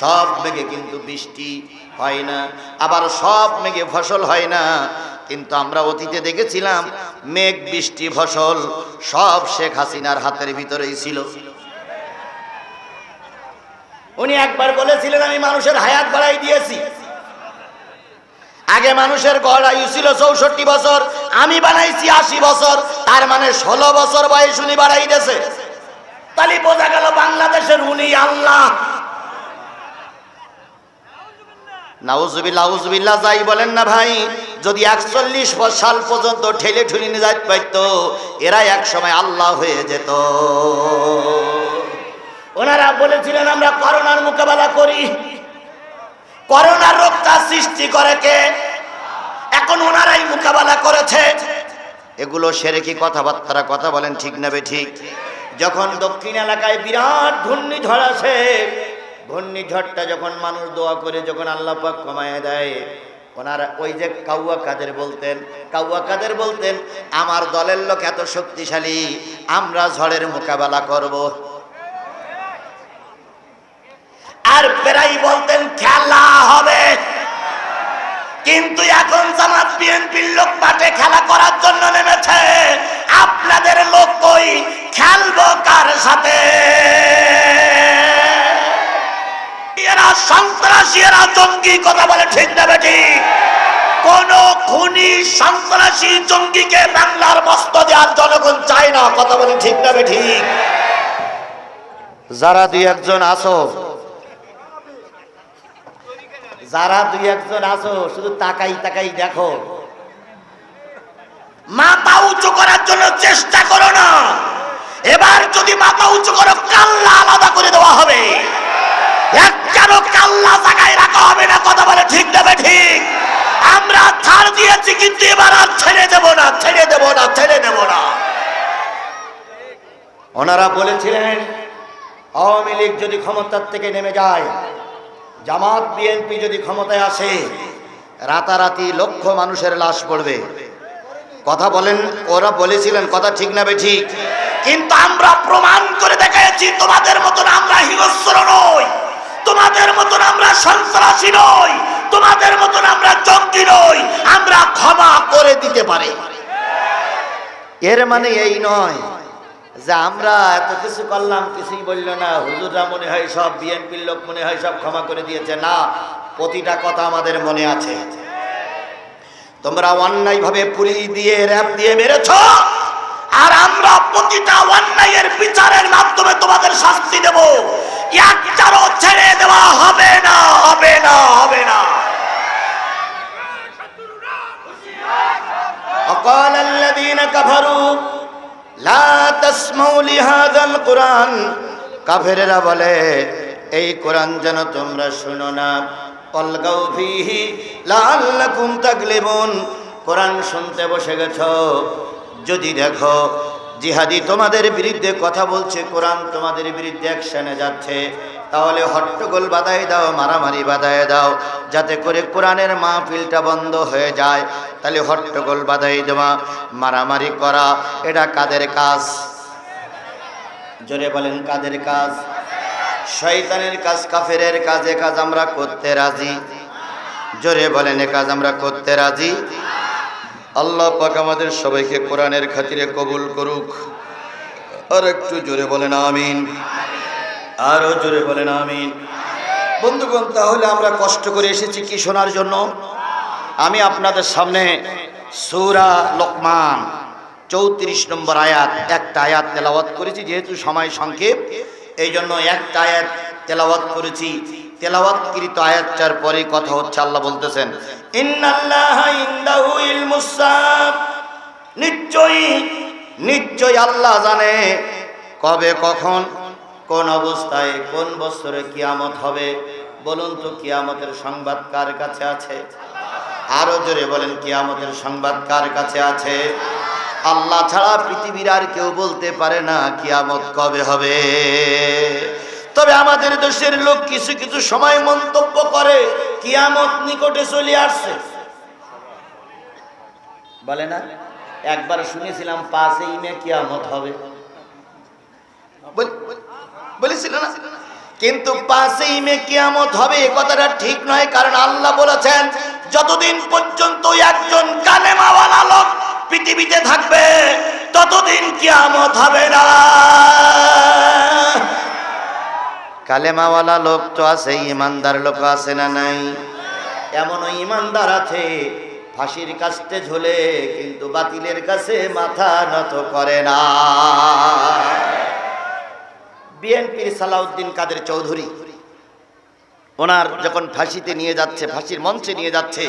সব মেঘে কিন্তু বৃষ্টি হয় না, আবার সব মেঘে ফসল হয় না। কিন্তু আমরা অতীতে দেখেছিলাম, মেঘ, বৃষ্টি, ফসল সব শেখ হাসিনার হাতের ভিতরেই ছিল। উনি একবার বলেছিলেন, আমি মানুষের হায়াত বাড়াই দিয়েছি। আগে মানুষের গড় আয়ু ছিল চৌষট্টি বছর, আমি বানাইছি আশি বছর, তার মানে ষোলো বছর বয়স উনি বাড়াই দিয়েছে। তাহলে বোঝা গেল বাংলাদেশের উনি আল্লাহ। নাউজুবিল্লাহ যাই বলেন না ভাই। যদি একচল্লিশ সাল পর্যন্ত ঠেলে ঠুলি নিয়ে যাইতে পারতো এরা এক সময় আল্লাহ হয়ে যেত। ওনারা বলেছিলেন, আমরা করোনার মোকাবেলা করি। করোনার রোগটা সৃষ্টি করে কে? এখন ওনারাই মোকাবেলা করেছে। এগুলো সেরে কি কথাবার্তারা কথা বলেন ঠিক না ঠিক? যখন দক্ষিণ এলাকায় বিরাট ঘূর্ণিঝড় আসে ঘূর্ণিঝড়টা যখন মানুষ দোয়া করে, যখন আল্লাহ পাক কমায় দেয়, ওনারা ওই যে কাউয়া কাদের বলতেন, কাউয়া কাদের বলতেন, আমার দলের লোক এত শক্তিশালী, আমরা ঝড়ের মোকাবেলা করব। আর প্রায় বলতেন, খেলা হবে। কিন্তু এখন জামাত বিএনপির লোক মাঠে খেলা করার জন্য নেমেছে। আপনাদের লোক কই? খেলব কার সাথে? সন্ত্রাসী এরা কথা বলে ঠিক না বেটি। কোন খুনি সন্ত্রাসী জঙ্গিকে বাংলার মস্ত দেওয়ার জনগণ চায় না, কথা বলে ঠিক যারা দুই একজন আসো যারা দুই একজন আছো, শুধু তাকাই তাকাই দেখো। মাথা উঁচু করার জন্য চেষ্টা করো না। এবার যদি মাথা উঁচু করো, কাল্লা আলাদা করে দেওয়া হবে। রাখা হবে না, কথা বলে ঠিক ঠিক। আমরা ছাড় দিয়েছি, কিন্তু এবার ছেড়ে না ছেড়ে না ছেড়ে না। ওনারা বলেছিলেন, আওয়ামী লীগ যদি ক্ষমতার থেকে নেমে যায়, জামাত, বিএনপি যদি ক্ষমতায় আসে, রাতারাতি লক্ষ মানুষের লাশ পড়বে। কথা বলেন, ওরা বলেছিলেন, কথা ঠিক না ঠিক। কিন্তু আমরা প্রমাণ করে দেখাচ্ছি তোমাদের মতন আমরা হিংস্র নই। তোমাদের মতন আমরা সন্ত্রাসী নই, তোমাদের মতন আমরা জঙ্গি নই, আমরা ক্ষমা করে দিতে পারি। এর মানে এই নয় যে আমরা এত কিছু করলাম, কিছুই বলল না। হুজুররা মনে হয় সব বিএনপির লোক মনে হয় সব ক্ষমা করে দিয়েছে। না, প্রতিটা কথা আমাদের মনে আছে। তোমরা অন্যায় ভাবে পুলিশ দিয়ে, র্যাব দিয়ে মেরেছ, আর আমরা প্রতিটা অন্যায়ের বিচারের মাধ্যমে তোমাদের শাস্তি দেব। একটারও ছেড়ে দেওয়া হবে না হবে না হবে না وقال الذين كفروا লা তাসমাউ লিহাযাল কুরআন কাফেরেরা বলে এই কোরআন যেন তোমরা শুনো না অলগাউ ফিহি লাআল্লাকুম তাগলিবুন কোরআন শুনতে বসে গেছো যদি দেখো জিহাদি তোমাদের বিরুদ্ধে কথা বলছে, কোরআন তোমাদের বিরুদ্ধে অ্যাকশনে যাচ্ছে। তাহলে হট্টগোল বাদায় দাও, মারামারি বাদায় দাও, যাতে করে কোরআনের মাহফিলটা বন্ধ হয়ে যায়। তাহলে হট্টগোল বাদাই দেওয়া, মারামারি করা, এটা কাদের কাজ? জোরে বলেন, কাদের কাজ? শয়তানের কাজ, কাফেরের কাজে কাজ আমরা করতে রাজি। জোরে বলেন, এ কাজ আমরা করতে রাজি? আল্লাহ পাক আমাদের সবাইকে কোরআনের খাতিরে কবুল করুক। আর একটু জোরে বলেন আমিন। আরও জোরে বলেন আমিন। বন্ধুগণ, তাহলে আমরা কষ্ট করে এসেছি কি শোনার জন্য? আমি আপনাদের সামনে সূরা লোকমান, চৌত্রিশ নম্বর আয়াত, একটা আয়াত তেলাওয়াত করেছি, যেহেতু সময় সংক্ষেপ এই জন্য একটা আয়াত তেলাওয়াত করেছি। তেলাওয়াতকৃত আয়াতটার পরে কথা হচ্ছে, আল্লাহ বলতেছেন নিশ্চয়ই নিশ্চয়ই আল্লাহ জানে কবে, কখন, কোন অবস্থায়, কোন বছরে কিয়ামত হবে। বলুন তো কিয়ামতের সংবাদ কার কাছে আছে? আরও জোরে বলেন, কিয়ামতের সংবাদ কার কাছে আছে? আল্লাহ ছাড়া পৃথিবীর আর কেউ বলতে পারে না কিয়ামত কবে হবে। তবে আমাদের দেশের লোক কিছু কিছু সময় মন্তব্য করে, কিয়ামত নিকটে চলে আসছে। বলে না? একবার শুনেছিলাম পাঁচই মে কিয়ামত হবে। কিন্তু পাশেই মে কিয়ামত হবে এ কথাটা ঠিক নয়, কারণ আল্লাহ বলেছেন, যতদিন পর্যন্ত একজন কালেমাওয়ালা লোক পৃথিবীতে থাকবে, ততদিন কিয়ামত হবে না। কালেমাওয়ালা লোক তো আছে, ইমানদার লোক আছে না নাই? এমনও ইমানদার আছে, ফাঁসির কাছতে ঝোলে, কিন্তু বাতিলের কাছে মাথা নত করে না। বিএনপির সালাউদ্দিন কাদের চৌধুরী, ওনার যখন ফাঁসিতে নিয়ে যাচ্ছে, ফাঁসির মঞ্চে নিয়ে যাচ্ছে,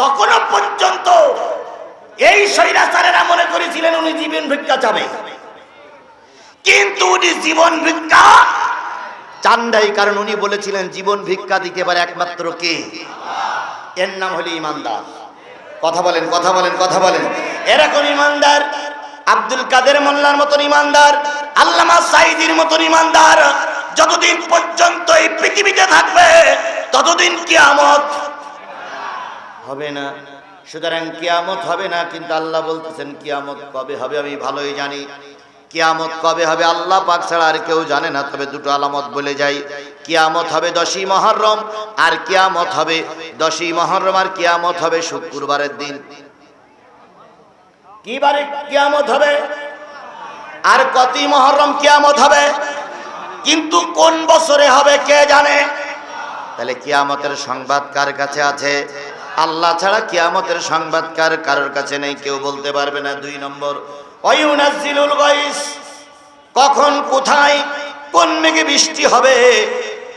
তখনও পর্যন্ত এই স্বৈরাচারেরা মনে করেছিলেন উনি জীবন ভিক্ষা চাবে। কিন্তু উনি জীবন ভিক্ষা চান্দাই, কারণ উনি বলেছিলেন, জীবন ভিক্ষা দিতে পারে একমাত্র কে? এর নাম হলো ইমানদার। কথা বলেন কথা বলেন কথা বলেন। এরকম ইমানদার। আব্দুল কাদের মোল্লার মতন ইমানদার। আল্লামা সাইদির মতন ইমানদার। যতদিন পর্যন্ত এই পৃথিবীতে থাকবে, ততদিন কিয়ামত হবে না। সুতরাং কিয়ামত হবে না, কিন্তু আল্লাহ বলতেছেন, কিয়ামত কবে হবে আমি ভালোই জানি। কিয়ামত কবে হবে আল্লাহ পাক ছাড়া আর কেউ জানে না, তবে দুটো আলামত বলে যাই। কিয়ামত হবে দশই মহরম আর কিয়ামত হবে দশই মহরম আর কিয়ামত হবে শুক্রবারের দিন। কি বারে কিয়ামত হবে? আর কতই মহরম কিয়ামত হবে? কিন্তু কোন বছরে হবে কে জানে? তাহলে কিয়ামতের সংবাদ কার কাছে আছে? আল্লাহ ছাড়া কিয়ামতের সংবাদ কার কারোর কাছে নেই, কেউ বলতে পারবে না। দুই নম্বর কখন, কোথায়, কোন মেঘে বৃষ্টি হবে,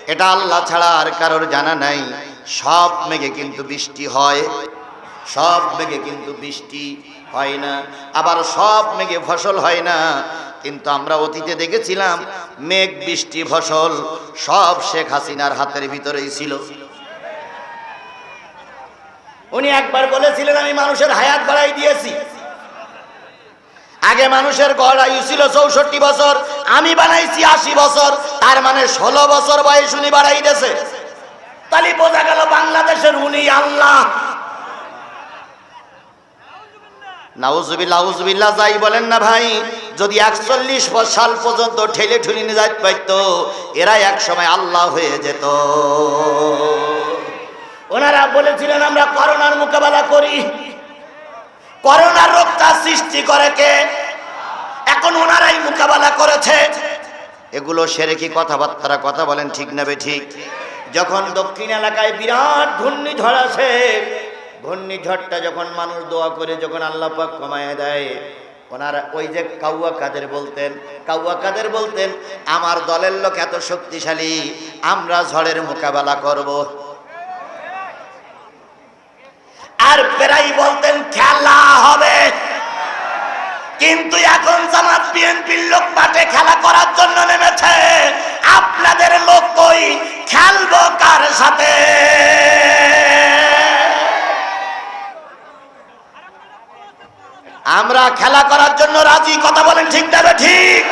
এটা আল্লাহ ছাড়া আর কারোর জানা নাই। সব মেঘে কিন্তু বৃষ্টি হয়, সব মেঘে কিন্তু বৃষ্টি হয় না। আবার সব মেঘে ফসল হয় না। কিন্তু আমরা অতীতে দেখেছিলাম, মেঘ, বৃষ্টি, ফসল সব শেখ হাসিনার হাতের ভিতরেই ছিল। উনি একবার বলেছিলেন, আমি মানুষের হায়াত বাড়াই দিয়েছি। আগে মানুষের গড় আয়ু ছিল চৌষট্টি বছর, আমি বানাইছি আশি বছর, তার মানে ষোলো বছর বয়স উনি বাড়াই দিয়েছে তাহলে বোঝা গেল বাংলাদেশের উনি আল্লাহ। নাউজুবিল্লাহ যাই বলেন না ভাই, যদি একচল্লিশ সাল পর্যন্ত ঠেলে ঠুলি নিয়ে পারতো এরা এক সময় আল্লাহ হয়ে যেত। ওনারা বলেছিলেন, আমরা করোনার মোকাবেলা করি। করোনার রোগটা সৃষ্টি করে কে? এখন ওনারাই মোকাবেলা করেছে। এগুলো সেরে কি কথাবার্তারা কথা বলেন ঠিক না ঠিক? যখন দক্ষিণ এলাকায় বিরাট ঘূর্ণিঝড় আসে, ঘূর্ণিঝড়টা যখন মানুষ দোয়া করে, যখন আল্লাহ পাক কমায় দেয়, ওনারা ওই যে কাউয়া কাদের বলতেন, কাউয়া কাদের বলতেন, আমার দলের লোক এত শক্তিশালী, আমরা ঝড়ের মোকাবেলা করব। আর প্রায় বলতেন, খেলা হবে। কিন্তু এখন জামাত বিএনপির লোক মাঠে খেলা করার জন্য নেমেছে। আপনাদের লোক কই? খেলব কার সাথে? আমরা খেলা করার জন্য রাজি? কথা বলেন ঠিক না ঠিক?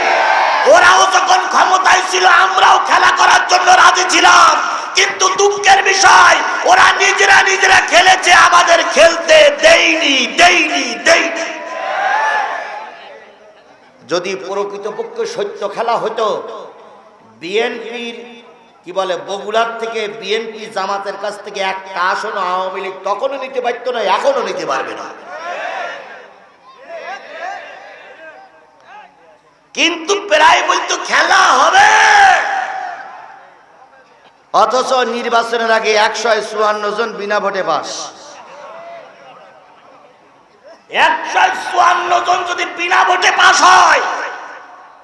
ওরাও যখন ক্ষমতায় ছিল, আমরাও খেলা করার জন্য রাজি ছিলাম। কিন্তু দুঃখের বিষয়, ওরা নিজেরা নিজেরা খেলেছে, আমাদের খেলতে দেইনি দেইনি দেইনি যদি প্রকৃতপক্ষে সত্য খেলা হতো, বিএনপির, কি বলে, বগুড়ার থেকে বিএনপি জামাতের কাছ থেকে একটা আসন আওয়ামী লীগ তখনও নিতে পারতো না এখনও নিতে পারবে না। কিন্তু প্রায় বলতো খেলা হবে। অথচ নির্বাচনের আগে একশো চুয়ান্ন জন বিনা ভোটে পাস। একশো চুয়ান্ন জন যদি বিনা ভোটে পাস হয়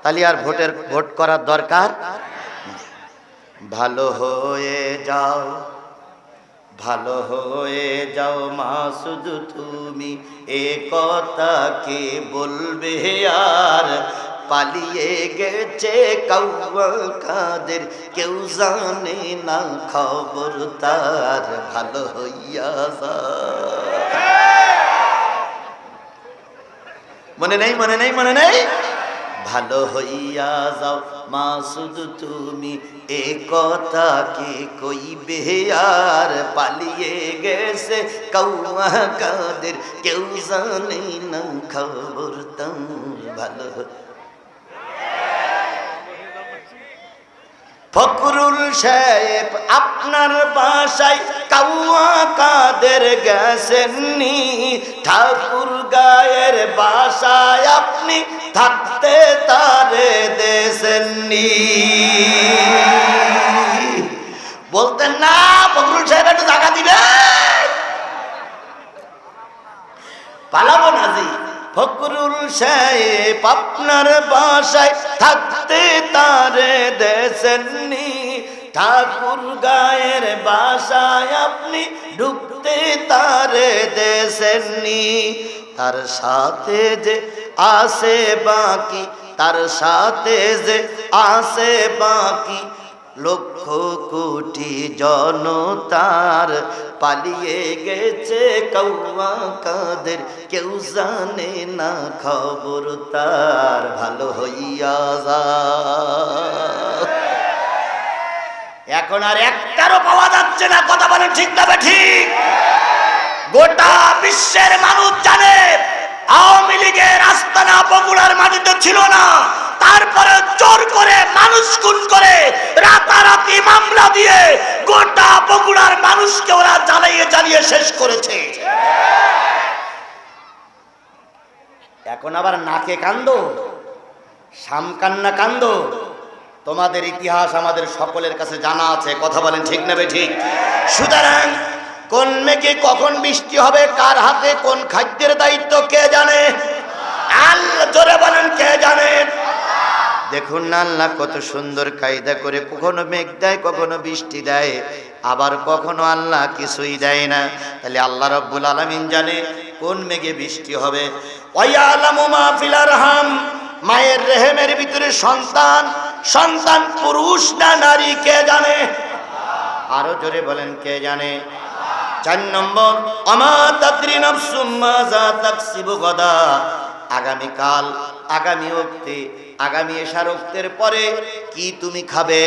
তাহলে আর ভোটের ভোট করার দরকার? ভালো হয়ে যাও ভালো হয়ে যাও মা শুধু তুমি এ কথা কে বলবে আর? পালিয়ে গেছে কাউয়া কাদের। কেউ জানে না খবর তার ভালো হইয়া মনে নেই মনে নেই মনে নেই? ভালো হইয়া যাও মা শুধু তুমি এ কথা কে কইবে? আর পালিয়ে গেছে কৌমা কাদের। কেউ জানে না খবর তার ভালো ফকরুল সাহেব আপনার বাসায় কাউয়া কাদের গেছেননি? ঠাকুর গায়ের বাসায় আপনি থাকতে তারে দেশেননি বলতেন না ফকরুল সাহেব একটু টাকা দিবে পালাবো না ফকরুল সাহেব আপনার বাসায় থাকতে তারে দেশেননি ঠাকুর গায়ের বাসায় আপনি ঢুকতে তারে দেশেননি তার সাথে যে আসে বাকি, তার সাথে যে আসে বাকি লক্ষ কোটি জনতার পালিয়ে গেছে কৌয়া কাদের, কেউ জানে না খবর তার, ভালো হইয়া যা এখন আর একটারও পাওয়া যাচ্ছে না, কথা বলেন ঠিক না ঠিক। গোটা বিশ্বের মানুষ জানে, আওয়ামী লীগের আস্তানা বগুড়ার মাটিতে ছিল না। তারপরে জোর করে মানুষ খুন করে, রাতারাতি মামলা দিয়ে গোটা বগুড়ার মানুষকে ওরা জ্বালিয়ে জ্বালিয়ে শেষ করেছে। এখন আবার নাকে কান্দ, সামকান্না কান্দ। তোমাদের ইতিহাস আমাদের সকলের কাছে জানা আছে, কথা বলেন ঠিক নেবে ঠিক সুতরাং কোন মেঘে কখন বৃষ্টি হবে, কার হাতে কোন খাদ্যের দায়িত্ব, কে জানে? আল্লাহ জোরে বলেন, কে জানে? দেখুন না আল্লাহ, কত সুন্দর কায়দা করে কখনো মেঘ দেয়, কখনো বৃষ্টি দেয়, আবার কখনো আল্লাহ কিছুই দেয় না। তাহলে আল্লাহ রব্বুল আলমিন জানে কোন মেঘে বৃষ্টি হবে। মায়ের রেহেমের ভিতরে সন্তান সন্তান পুরুষ না নারী, কে জানে? আরও জোরে বলেন, কে জানে? চার নম্বর, আমা তাদ্রি নাফসুম মাজা তাকসিবু গদা। আগামীকাল, আগামী অক্তে আগামী এশারক্তের পরে কি তুমি খাবে?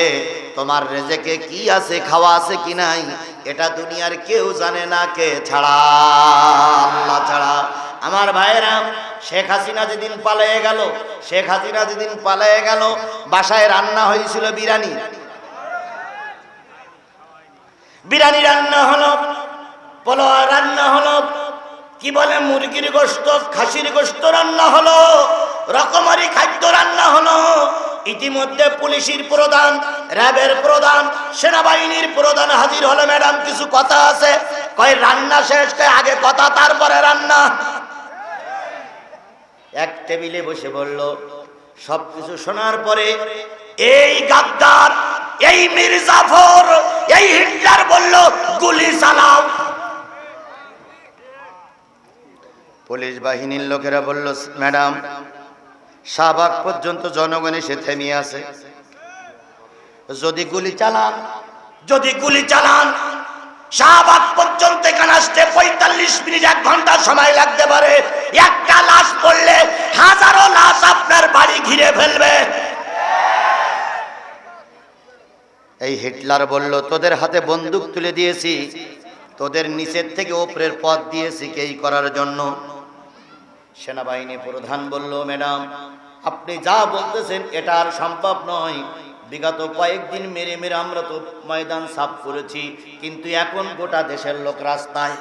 তোমার রেজেকে কি আছে, খাওয়া আছে কি নাই? এটা দুনিয়ার কেউ জানে না, কে ছাড়া? ছাড়া। আমার ভাইয়েরা, শেখ হাসিনা যেদিন পালিয়ে গেল, শেখ হাসিনা যেদিন পালিয়ে গেল, বাসায় রান্না হয়েছিল বিরিয়ানি। বিরিয়ানি রান্না হলো পোলোয়া রান্না হলো কি বলে মুরগির গোস্ত, খাসির গোস্ত রান্না হলো, রকমারি খাদ্য রান্না হলো। ইতিমধ্যে পুলিশের প্রধান, র্যাবের প্রধান, সেনাবাহিনীর প্রধান হাজির হলো ম্যাডাম, কিছু কথা আছে? কয়, রান্না শেষ, কয়, আগে কথা, তারপরে রান্না। এক টেবিলে বসে বলল সবকিছু শোনার পরে এই গাদ্দার, এই মির্জাফর, এই হিটলার বলল, গুলি চালাও। পুলিশ বাহিনীর লোকেরা বলল, ম্যাডাম, শাহবাগ পর্যন্ত জনগণ এসে থেমে আছে। যদি গুলি চালান, যদি গুলি চালান, শাহবাগ পর্যন্ত এখানে আসতে পঁয়তাল্লিশ মিনিট, এক ঘণ্টা সময় লাগতে পারে। একটা লাশ পড়লে হাজারো লাশ আপনার বাড়ি ঘিরে ফেলবে। এই হিটলার বলল, তোদের হাতে বন্দুক তুলে দিয়েছি। তোদের নিচের থেকে ওপরের পথ দিয়েছি এই করার জন্য? সেনাবাহিনী প্রধান বলল, ম্যাডাম, আপনি যা বলতেছেন এটা আর সম্ভব নয়। বিগত কয়েকদিন মেরে মেরে আমরা তো ময়দান সাফ করেছি, কিন্তু এখন গোটা দেশের লোক রাস্তায়।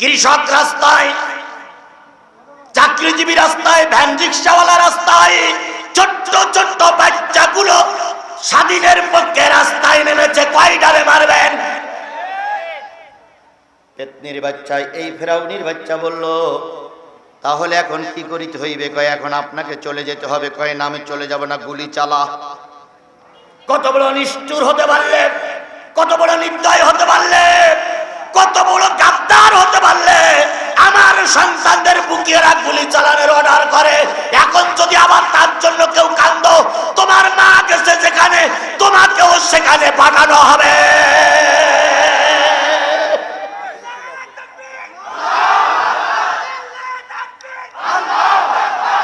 কৃষক রাস্তায়, চাকরিজীবী রাস্তায়, ভ্যান রিক্সাওয়ালা রাস্তায়, ছোট্ট ছোট্ট বাচ্চাগুলো স্বাধীনের পক্ষে রাস্তায় নেমেছে কয় ডালে মারবেন? পেতনির বাচ্চা এই ফেরাউনির বাচ্চা বলল, তাহলে এখন কি করিতে হইবে? কয়, এখন আপনাকে চলে যেতে হবে। কয় নামে চলে যাব না, গুলি চালা। কত বড় নিষ্ঠুর হতে পারলে? কত বড় নির্দয় হতে পারলে? কত বড় গাদ্দার হতে পারলে? আমার সন্তানদের বুকিয়েরা গুলি চালানোর অর্ডার করে। এখন যদি আবার তার জন্য কেউ কান্দ, তোমার মা গেছে যেখানে, তোমাকেও সেখানে পাঠানো হবে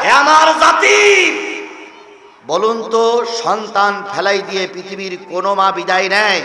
এ আমার জাতি। বলুন তো সন্তান ফেলাই দিয়ে পৃথিবীর কোনো মা বিদায় নেয়?